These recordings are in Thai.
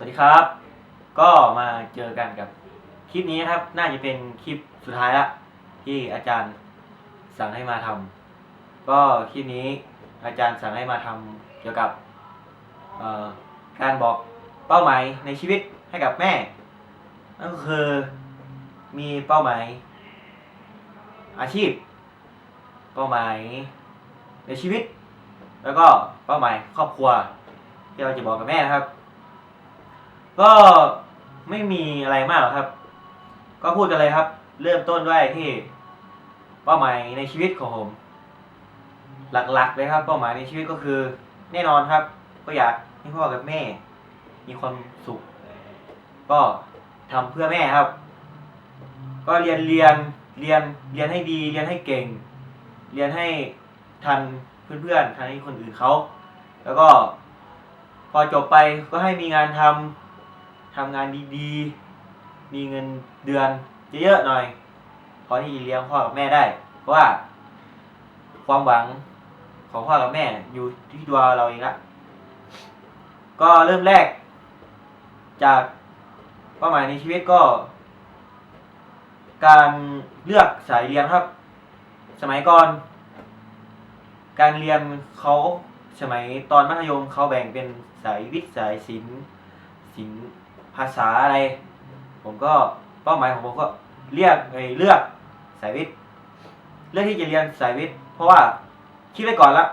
สวัสดีครับ ก็มาเจอกันกับคลิปนี้นะครับ น่าจะเป็นคลิปสุดท้ายละที่อาจารย์สั่งให้มาทำก็คลิปนี้อาจารย์สั่งให้มาทำเกี่ยวกับการบอกเป้าหมายในชีวิตให้กับแม่นั่นก็คือมีเป้าหมายอาชีพ เป้าหมายในชีวิต แล้วก็เป้าหมายครอบครัวที่เราจะบอกกับแม่นะครับ ก็ไม่มีอะไรมากหรอกครับ ก็พูดกันเลยครับ เริ่มต้นด้วยที่เป้าหมายในชีวิตของผม หลักๆเลยครับ เป้าหมายในชีวิตก็คือ แน่นอนครับ ก็อยากให้พ่อกับแม่ มีความสุข ก็ทำเพื่อแม่ครับ ก็เรียนเรียนเรียนเรียนให้ดีเรียนให้เก่ง เรียนให้ทันเพื่อนๆทันให้คนอื่นเขาแล้วก็พอจบไปก็ให้มีงานทำ ทำงานดีๆ มีเงินเดือนเยอะๆหน่อย พอที่จะเลี้ยงพ่อกับแม่ได้ เพราะว่า ความหวังของพ่อกับแม่อยู่ที่ตัวเราเองละก็เริ่มแรก จากเป้าหมายในชีวิตก็ การเลือกสายเรียนครับ สมัยก่อน การเรียนเขาสมัยตอนมัธยมเขาแบ่งเป็นสายวิทย์สายศิลป์ศิลป์ ภาษาอะไร ผมก็เป้าหมายของผมก็เรียกเเลือกสายวิทย์เลือกที่จะเรียนสายวิทย์เพราะว่าคิดไว้ก่อนละ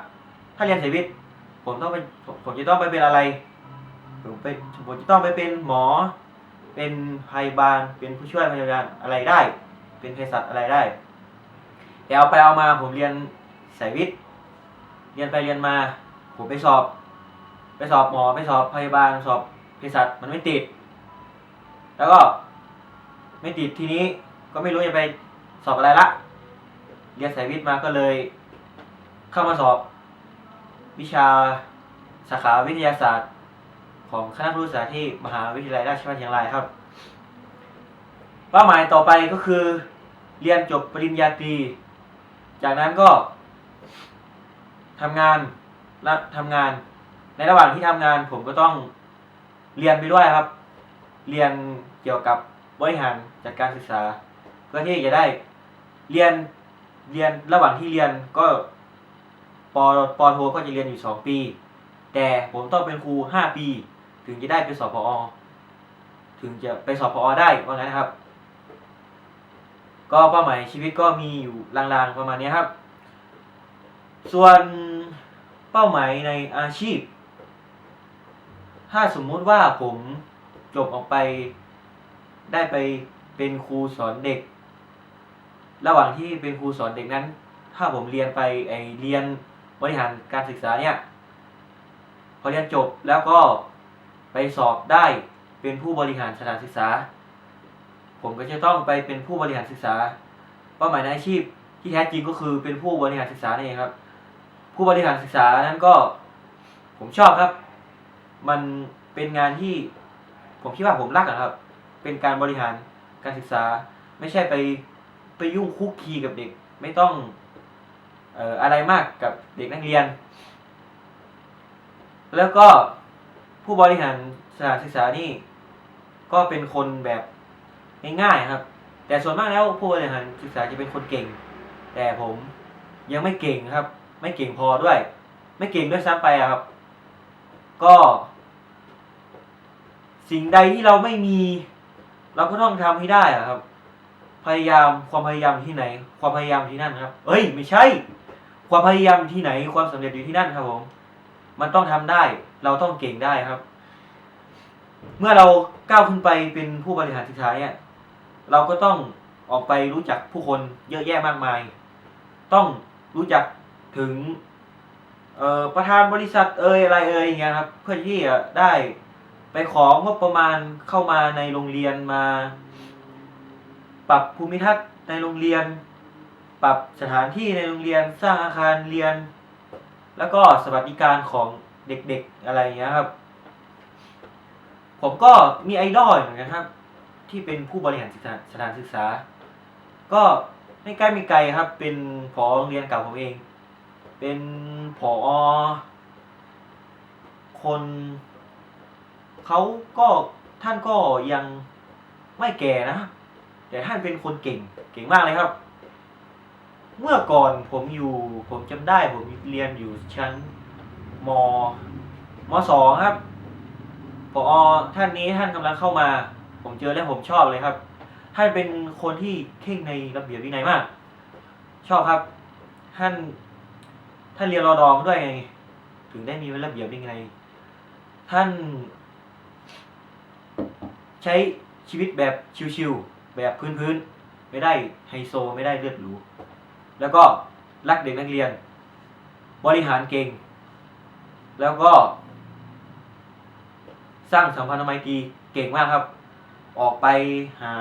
ถ้าเรียนสายวิทย์ผมต้องไปผมจะต้องไปเป็นอะไรผมไปผมจะต้องไปเป็นหมอ เป็นพยาบาล เป็นผู้ช่วยพยาบาลอะไรได้ เป็นเภสัชอะไรได้แต่เอาไปเอามาผมเรียนสายวิทย์เรียนไปเรียนมา ผมไปสอบ ไปสอบหมอไปสอบพยาบาลสอบเภสัชมันไม่ติด แล้วก็ไม่ติดทีนี้ก็ไม่รู้จะไปสอบอะไรละ เรียนสายวิทย์มาก็เลย เข้ามาสอบ วิชาสาขาวิทยาศาสตร์ ของคณะครุศาสตร์ที่มหาวิทยาลัยราชภัฏเชียงรายครับเป้าหมายต่อไปก็คือ เรียนจบปริญญาตรี จากนั้นก็ทำงานและทำงาน ในระหว่างที่ทำงานผมก็ต้องเรียนไปด้วยครับ เรียนเกี่ยวกับบริหารจัดการศึกษา เพื่อที่จะได้เรียนเรียนระหว่างที่เรียนก็ปปโทก็จะเรียนอยู่สองปี แต่ผมต้องเป็นครูห้าปี ถึงจะได้ไปสอบพอถึงจะไปสอบพอได้ว่างั้นนะครับ ก็เป้าหมายชีวิตก็มีอยู่ลางๆประมาณนี้ครับ ส่วนเป้าหมายในอาชีพ ถ้าสมมุติว่าผม จบออกไป ได้ไปเป็นครูสอนเด็ก ระหว่างที่เป็นครูสอนเด็กนั้น ถ้าผมเรียนไปไอเรียนบริหารการศึกษาเนี่ย พอเรียนจบแล้วก็ไปสอบได้เป็นผู้บริหารสถานศึกษา ผมก็จะต้องไปเป็นผู้บริหารศึกษา เป้าหมายในอาชีพที่แท้จริงก็คือเป็นผู้บริหารศึกษานั่เองครับ ผู้บริหารศึกษานั้นก็ผมชอบครับ มันเป็นงานที่ ผมคิดว่าผมรักอะครับ เป็นการบริหารการศึกษา ไม่ใช่ไปไปยุ่งคุกคีกับเด็ก ไม่ต้องเอ่ออะไรมากกับเด็กนักเรียน แล้วก็ผู้บริหารสถานศึกษานี่ ก็เป็นคนแบบง่ายๆครับ แต่ส่วนมากแล้วผู้บริหารศึกษาจะเป็นคนเก่ง แต่ผมยังไม่เก่งครับ ไม่เก่งพอด้วย ไม่เก่งด้วยซ้ำไปครับ ก็ สิ่งใดที่เราไม่มี เราก็ต้องทำให้ได้อะครับ พยายามความพยายามที่ไหน ความพยายามที่นั่นครับ เอ้ย ไม่ใช่ ความพยายามที่ไหน ความสำเร็จอยู่ที่นั่นครับผมมันต้องทำได้ เราต้องเก่งได้ครับ เมื่อเราก้าวขึ้นไปเป็นผู้บริหารศึกษาเนี่ยเราก็ต้องออกไปรู้จักผู้คนเยอะแยะมากมาย ต้องรู้จักถึงประธานบริษัทเอ่ยอะไรเอ่ยอย่างเงี้ยครับ เพื่อที่จะได้ ไปของบประมาณเข้ามาในโรงเรียนมา ปรับภูมิทัศน์ในโรงเรียน ปรับสถานที่ในโรงเรียนสร้างอาคารเรียน แล้วก็สวัสดิการของเด็กๆอะไรอย่างเงี้ยครับ ผมก็มีไอดอลเหมือนกันครับ ที่เป็นผู้บริหารสถานศึกษา ก็ไม่ใกล้ไม่ไกลครับ เป็นผอโรงเรียนเก่าผมเอง เป็นผอคน เขาก็ท่านก็ยังไม่แก่นะ แต่ท่านเป็นคนเก่ง เก่งมากเลยครับ เมื่อก่อนผมอยู่ ผมจำได้ผมเรียนอยู่ชั้นมมสองครับพอท่านนี้ท่านกำลังเข้ามา ผมเจอแล้วผมชอบเลยครับ ท่านเป็นคนที่เข่งในระเบียบวินัยมาก ชอบครับ ท่าน ท่านเรียนรอดอมาด้วยไง ถึงได้มีระเบียบวินัยท่าน ใช้ชีวิตแบบชิวๆแบบพื้นๆไม่ได้ไฮโซไม่ได้เลือดหรูแล้วก็รักเด็กนักเรียน บริหารเก่ง แล้วก็ สร้างสัมพันธไมตรีเก่งมากครับ ออกไปหา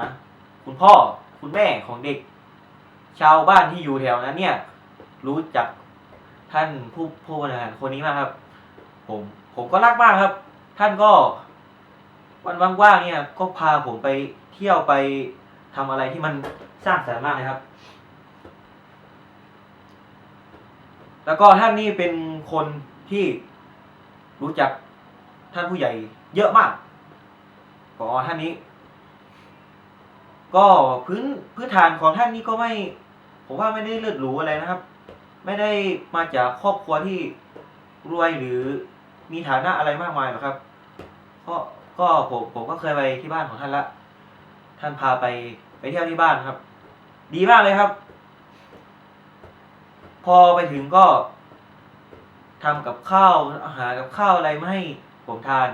คุณพ่อคุณแม่ของเด็ก ชาวบ้านที่อยู่แถวนั้น เนี่ย รู้จักท่านผู้ผู้บริหารคนนี้มากครับ ผม ผมก็รักมากครับ ท่านก็ วันว่างๆเนี่ยก็พาผมไปเที่ยวไปทำอะไรที่มันสร้างสรรค์มากเลยครับ แล้วก็ท่านนี่เป็นคนที่รู้จักท่านผู้ใหญ่เยอะมากพอท่านนี้ ก็พื้นพื้นฐานของท่านนี่ก็ไม่ ผมว่าไม่ได้เลือดหรูอะไรนะครับ ไม่ได้มาจากครอบครัวที่รวยหรือมีฐานะอะไรมากมายหรอกครับก็ ก็ผมผมก็เคยไปที่บ้านของท่านละ ท่านพาไปไปเที่ยวที่บ้านครับ ดีมากเลยครับ พอไปถึงก็ทำกับข้าวอาหารกับข้าวอะไรมาให้ผมทาน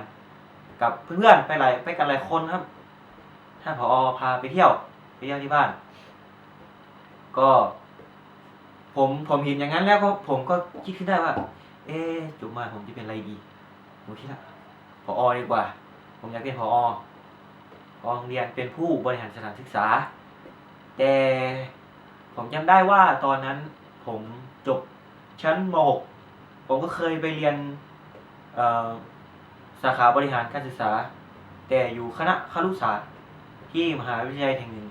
กับเพื่อนๆไปหลายไปกันหลายคนครับ ท่านผอพาไปเที่ยวไปเที่ยวที่บ้าน ก็ ผมผมเห็นอย่างนั้นแล้วก็ผมก็คิดขึ้นได้ว่า เอ๊จุมาผมจะเป็นอะไรดีผมคิดละผอดีกว่า ผมอยากเป็นผอผอโรงเรียนเป็นผู้บริหารสถานศึกษา แต่ผมจำได้ว่าตอนนั้นผมจบชั้นม .6 ผมก็เคยไปเรียนสาขาบริหารการศึกษา แต่อยู่คณะครุศาสตร์ที่มหาวิทยาลัยแห่งหนึ่ง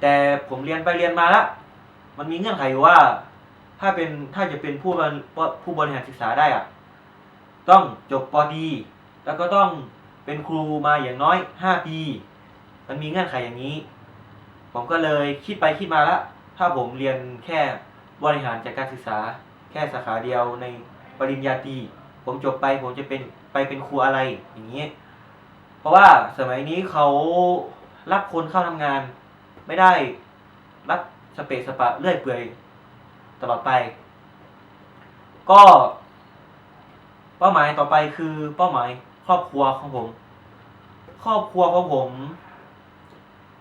แต่ผมเรียนไปเรียนมาล้วมันมีเงื่อนไขอยู่ว่า ถ้าเป็นถ้าจะเป็นผู้บริผู้บริหารศึกษาได้อะต้องจบปอดี แล้วก็ต้องเป็นครูมาอย่างน้อยห้าปี มันมีเงื่อนไขอย่างนี้ ผมก็เลยคิดไปคิดมาล้วถ้าผมเรียนแค่บริหารจากการศึกษา แค่สาขาเดียวในปริญญาตรีผมจบไปผมจะเป็นไปเป็นครูอะไรอย่างนี้ เพราะว่าสมัยนี้เขารับคนเข้าทำงาน ไม่ได้รับสเปซสปะเลื่อยเปื่อยตลอดไป ก็ เป้าหมายต่อไปคือเป้าหมาย รอบครัวของผม ครอบครัวของผม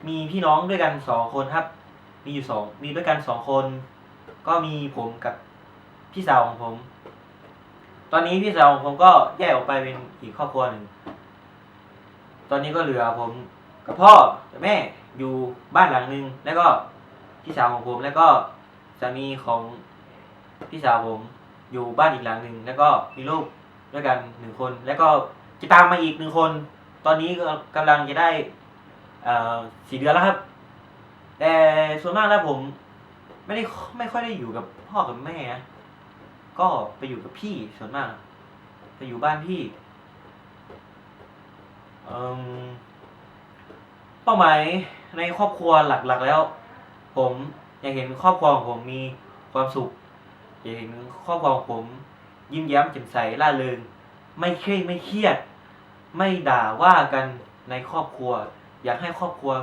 มีพี่น้องด้วยกันสองคนครับ มีอยู่สองมีด้วยกันสองคน ก็มีผมกับพี่สาวของผม ตอนนี้พี่สาวของผมก็แยกออกไปเป็นอีกครอบครัวหนึ่ง ตอนนี้ก็เหลือผมกับพ่อกับแม่อยู่บ้านหลังหนึ่งแล้วก็พี่สาวของผมแล้วก็สามีของพี่สาวผมอยู่บ้านอีกหลังหนึ่งแล้วก็มีลูกด้วยกันหนึ่งคนแล้วก็ จะตามมาอีกหนึ่งคน ตอนนี้ก็กำลังจะได้เอสี่เดือนแล้วครับ แต่ส่วนมากแล้วผม ไม่ได้ไม่ค่อยได้อยู่กับพ่อกับแม่นะก็ไปอยู่กับพี่ส่วนมาก ไปอยู่บ้านพี่เป้าหมายในครอบครัวหลักๆแล้ว ผมอยากเห็นครอบครัวของผมมีความสุขอยากเห็นครอบครัวของผม ยิ้มแย้มแจ่มใสร่าเริง ไม่เคร่งไม่เครียด ไม่ด่าว่ากันในครอบครัว อยากให้ครอบครัว